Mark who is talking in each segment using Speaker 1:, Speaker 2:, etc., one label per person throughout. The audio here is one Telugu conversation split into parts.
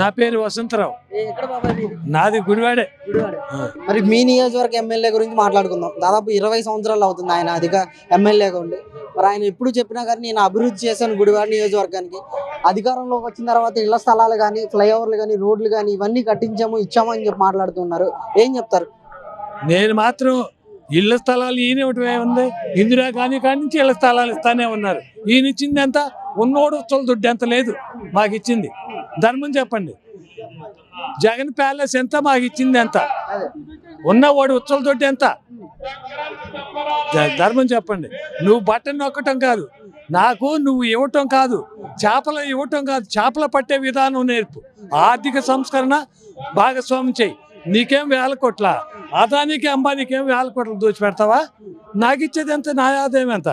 Speaker 1: నా పేరు వసంతరావు? నాది గుడివాడే.
Speaker 2: మరి మీ నియోజకవర్గ ఎమ్మెల్యే గురించి మాట్లాడుకుందాం. దాదాపు ఇరవై సంవత్సరాలు అవుతుంది ఆయన అధిక ఎమ్మెల్యేగా ఉండి. మరి ఆయన ఎప్పుడు చెప్పినా కానీ నేను అభివృద్ధి చేశాను గుడివాడ నియోజకవర్గానికి. అధికారంలోకి వచ్చిన తర్వాత ఇళ్ళ స్థలాలు కానీ ఫ్లైఓవర్లు కానీ రోడ్లు కానీ ఇవన్నీ కట్టించాము ఇచ్చాము అని చెప్పి మాట్లాడుతున్నారు. ఏం చెప్తారు?
Speaker 1: నేను మాత్రం ఇళ్ళ స్థలాలు ఈయన ఇవ్వటమే ఉంది ఇందిరా గాంధీ కాడి నుంచి ఇళ్ళ స్థలాలు ఇస్తానే ఉన్నారు. ఈయన ఇచ్చింది ఎంత? ఉన్నోడు దుడ్డు ఎంత లేదు. మాకు ఇచ్చింది. ధర్మం చెప్పండి. జగన్ ప్యాలెస్ ఎంత? మాకు ఇచ్చింది ఎంత? ఉన్న వాడు దొడ్డి ఎంత? ధర్మం చెప్పండి. నువ్వు బట్టను నొక్కటం కాదు. నాకు నువ్వు ఇవ్వటం కాదు. చేపలు ఇవ్వటం కాదు. చేపలు పట్టే విధానం నేర్పు. ఆర్థిక సంస్కరణ భాగస్వామ్యం చేయి. నీకేం వేల కోట్ల? అదానికి అంబానీకేం వేల కోట్లు దోచి పెడతావా నాకు ఇచ్చేది ఎంత? నా ఆదాయం ఎంత?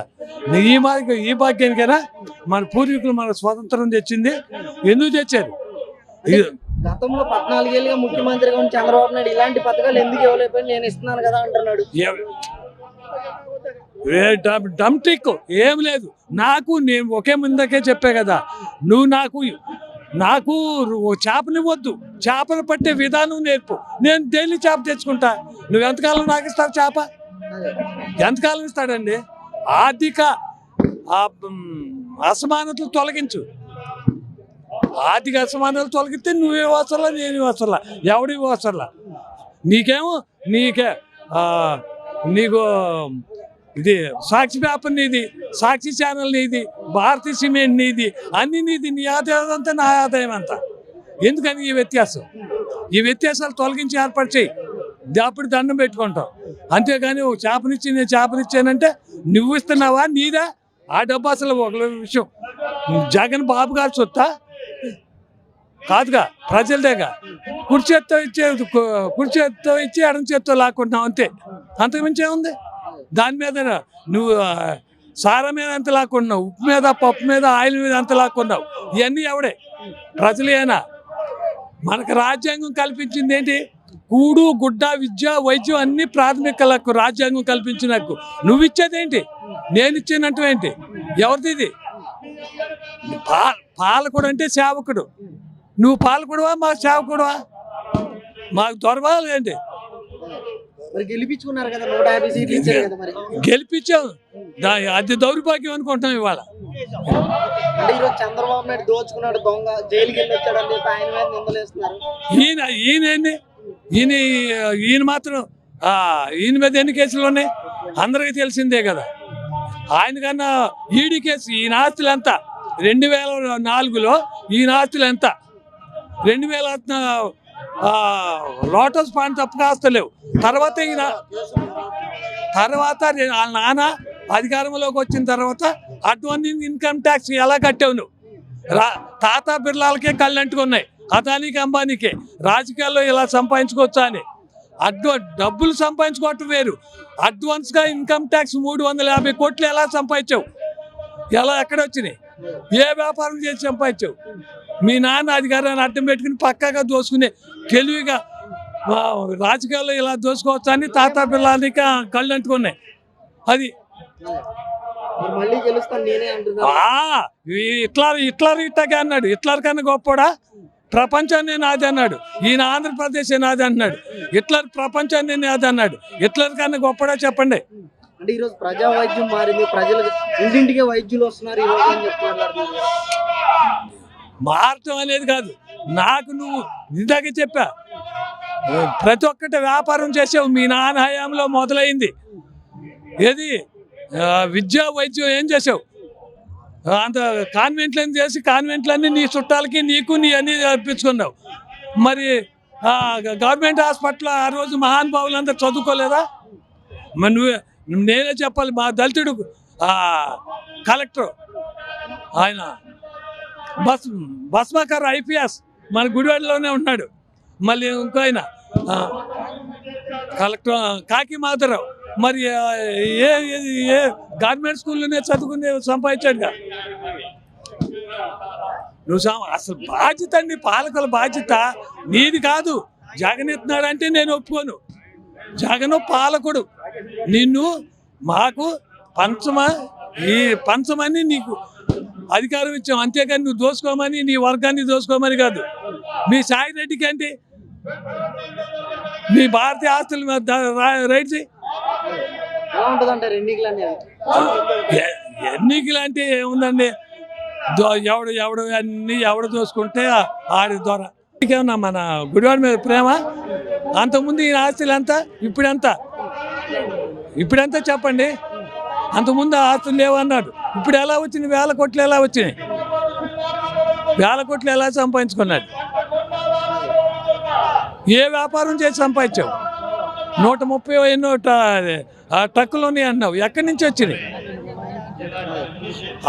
Speaker 1: ఈ మార్గ ఈ భాగ్యానికైనా మన పూర్వీకులు మన స్వాతంత్రం తెచ్చింది. ఎందుకు తెచ్చారు?
Speaker 2: గతంలో పద్నాలుగేళ్ళుగా ముఖ్యమంత్రిగా ఉన్న చంద్రబాబు నాయుడు ఇలాంటి పథకాలు ఎందుకు ఇవ్వలేకపోయి నేను ఇస్తున్నాను కదా అంటున్నాడు.
Speaker 1: ఏ- ఏ లేదు. నాకు నేను ఒకే ముందకే చెప్పే కదా నువ్వు నాకు నాకు చేపనివ్వద్దు చేపలు పట్టే విధానం నేర్పు. నేను డైలీ చేప తెచ్చుకుంటా. నువ్వు ఎంతకాలం నాకు ఇస్తావు చేప? ఎంతకాలం ఇస్తాడండి? ఆర్థిక అసమానతలు తొలగించు. ఆర్థిక అసమానతలు తొలగితే నువ్వే వస్తలా నేను వస్తలా ఎవడి వస్తలా నీకేమో నీకే నీకు ఇది సాక్షి పేపర్ నీది సాక్షి ఛానల్ నీది భారతీయ సిమెంట్ నీది అన్ని నీది నీ ఆదాయం అంతా నా ఆదాయం అంతా. ఎందుకని ఈ వ్యత్యాసం? ఈ వ్యత్యాసాలు తొలగించి ఏర్పాటు చేయి. అప్పుడు దండం పెట్టుకుంటాం. అంతేగాని ఒక చేపనిచ్చి నేను చేపనిచ్చానంటే నువ్వు ఇస్తున్నావా నీదా? ఆ డబ్బు అసలు ఒక విషయం. జగన్ బాబు గారు సొత్తా? కాదుగా ప్రజలదేగా. కుడి చేత్తో ఇచ్చే కుడి చేత్తో ఇచ్చి ఎడం చేత్తో లాక్కుంటున్నావు అంతే. అంతకుమించి ఏముంది? దాని మీద నువ్వు సారా మీద ఎంత లాక్కున్నావు ఉప్పు మీద పప్పు మీద ఆయిల్ మీద ఎంత లాక్కున్నావు ఇవన్నీ ఎవడే? ప్రజలేనా? మనకు రాజ్యాంగం కల్పించింది ఏంటి? కూడు గుడ్డ విద్య వైద్యం అన్ని ప్రాథమిక హక్కు రాజ్యాంగం కల్పించిన హక్కు నువ్వు ఇచ్చేదేంటి నేను ఇచ్చేనంటూ ఏంటి? ఎవరిది ఇది? పా పాలకుడు అంటే సేవకుడు. నువ్వు పాలకుడువా మా సేవకుడువా? మాకు దొరబాలు ఏంటి?
Speaker 2: గెలిపించుకున్నారు కదా నూట యాభై సీట్లు ఇచ్చారు కదా మరి.
Speaker 1: గెలిపించాం. అది దౌర్భాగ్యం అనుకుంటాం ఇవాళ.
Speaker 2: అంటే ఈరోజు చంద్రబాబు నాయుడు దోచుకున్నాడు దొంగ జైలుకి వెళ్ళి వచ్చాడని చెప్పి ఆయన మీద నిందలేస్తున్నారు.
Speaker 1: ఈయన ఈయన? ఈయన ఈయన మాత్రం ఈయన మీద ఎన్ని కేసులు ఉన్నాయి? అందరికీ తెలిసిందే కదా. ఆయన కన్నా ఈడీ కేసు ఈయన ఆస్తులు ఎంత? రెండు వేల నాలుగులో ఈయన ఆస్తులు ఎంత? రెండు వేల లోటస్ పాయింట్ తప్పక లేవు తర్వాత ఈయన తర్వాత వాళ్ళ నాన్న అధికారంలోకి వచ్చిన తర్వాత అటువంటి ఇన్కమ్ ట్యాక్స్ ఎలా కట్టావు నువ్వు? రా తాత బిర్లాలకే కళ్ళు అంటుకున్నాయి. అదానికి అంబానీకే. రాజకీయాల్లో ఇలా సంపాదించుకోవచ్చా అని. అడ్వ డబ్బులు సంపాదించుకోవటం వేరు. అడ్వాన్స్గా ఇన్కమ్ ట్యాక్స్ మూడు వందల యాభై కోట్లు ఎలా సంపాదించావు? ఎలా ఎక్కడ వచ్చినాయి? ఏ వ్యాపారం చేసి సంపాదించావు? మీ నాన్న అధికారాన్ని అడ్డం పెట్టుకుని పక్కాగా దోసుకునే తెలివిగా రాజకీయాల్లో ఇలా దోసుకోవచ్చా అని తాత పిల్లలకి కళ్ళు అంటుకున్నాయి. అది. హిట్లర్ హిట్లర్ ఇట్టగా అన్నాడు. హిట్లర్ కన్నా గొప్పడా ప్రపంచాన్ని నాది అన్నాడు. ఈయన ఆంధ్రప్రదేశ్ నాది అన్నాడు. హిట్లర్ ప్రపంచాన్ని నాది అన్నాడు. హిట్లర్ కన్నా గొప్పడా చెప్పండి.
Speaker 2: అంటే ఈరోజు ప్రజా వైద్యం మారింది ప్రజలకు ఇంటింటికే వైద్యులు వస్తున్నారు
Speaker 1: మారటం అనేది కాదు. నాకు నువ్వు ఇందాక చెప్పా. ప్రతి ఒక్కటి వ్యాపారం చేసావు. మీ నాన్న హయాంలో మొదలైంది. ఏది? విద్య వైద్యం ఏం చేసావు? అంత కాన్వెంట్లను చేసి కాన్వెంట్లన్నీ నీ చుట్టాలకి నీకు నీ అన్ని అర్పించుకున్నావు. మరి గవర్నమెంట్ హాస్పిటల్ ఆ రోజు మహానుభావులందరూ చదువుకోలేదా? మరి నువ్వే నేనే చెప్పాలి మా దళితుడు కలెక్టర్ ఆయన బస్ భస్మాకర్ ఐపీఎస్ మన గుడివాడలోనే ఉన్నాడు. మళ్ళీ ఇంకో ఆయన కలెక్టర్ కాకి మాధవరావు. మరి ఏ ఏ- గవర్నమెంట్ స్కూల్లోనే చదువుకునే సంపాదించాడుగా? నువ్వు అసలు బాధ్యత అండి పాలకుల బాధ్యత. నీది కాదు. జగన్ ఎత్తున్నాడంటే నేను ఒప్పుకోను. జగను పాలకుడు. నిన్ను మాకు పంచమ ఈ పంచమని నీకు అధికారం ఇచ్చాం. అంతేకాని నువ్వు దోసుకోమని నీ వర్గాన్ని దోసుకోమని కాదు. మీ సాయి రెడ్డికి మీ భారతీయ ఆస్తులు రైట్ చేయి
Speaker 2: ఎలా ఉంటుంది అంటారు ఎన్నికలు అనేది
Speaker 1: ఎన్నికలు అంటే ఏముందండి ఎవడు ఎవడు అన్ని ఎవడు చూసుకుంటే ఆడి ద్వారా ఇంకేమన్నా మన గుడివాడి మీద ప్రేమ? అంతకుముందు ఈ ఆస్తులు ఎంత? ఇప్పుడెంత? ఇప్పుడెంత చెప్పండి? అంతకుముందు ఆస్తులు లేవన్నాడు. ఇప్పుడు ఎలా వచ్చింది వేల కోట్లు ఎలా వచ్చినాయి? వేల కోట్లు ఎలా సంపాదించుకున్నాడు? ఏ వ్యాపారం చేసి సంపాదించావు? నూట ముప్పై ఎన్నో ట- ఆ ట్రక్కులు ఉన్నాయి అన్నావు. ఎక్కడి నుంచి వచ్చినాయి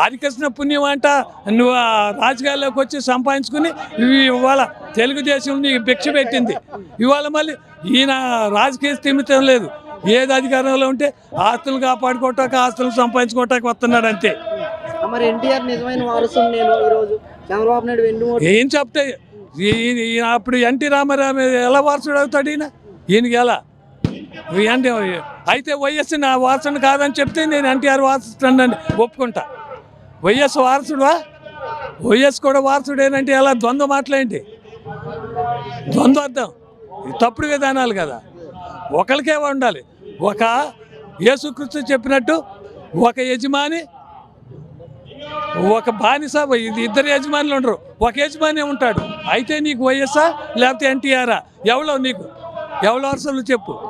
Speaker 1: ఆదికృష్ణ పుణ్యం అంట. నువ్వు రాజకీయాల్లోకి వచ్చి సంపాదించుకుని ఇవి ఇవాళ తెలుగుదేశం నీకు భిక్ష పెట్టింది. ఇవాళ మళ్ళీ ఈయన రాజకీయ స్థిమితం లేదు. ఏది అధికారంలో ఉంటే ఆస్తులు కాపాడుకోవటానికి ఆస్తులు సంపాదించుకోవటానికి వస్తున్నాడు అంతే.
Speaker 2: మరి ఎన్టీఆర్ నిజమైన వారసుడు నేను ఈరోజు. చంద్రబాబు నాయుడు
Speaker 1: ఏం చెప్తే ఈయన ఈయన అప్పుడు ఎన్టీ రామారావు ఎలా వారసుడు అవుతాడు ఈయన? ఈయనకి ఎలా? అంటే అయితే వైఎస్ నా వారసుడు కాదని చెప్తే నేను ఎన్టీఆర్ వారసుడు ఒప్పుకుంటా. వైఎస్ వారసుడువా వైఎస్ కూడా వారసుడేనంటే ఎలా? ద్వంద్వ మాటలేంటి ద్వంద్వ అర్థం. ఇది తప్పుడు విధానాలు కదా. ఒకరికే ఉండాలి. ఒక యేసుకృష్ణ చెప్పినట్టు ఒక యజమాని ఒక బానిస ఇది ఇద్దరు యజమానులు ఉండరు. ఒక యజమాని ఉంటాడు. అయితే నీకు వైఎస్ఆ లేకపోతే ఎన్టీఆరా? ఎవరో నీకు? ఎవరు వరుసలు చెప్పు.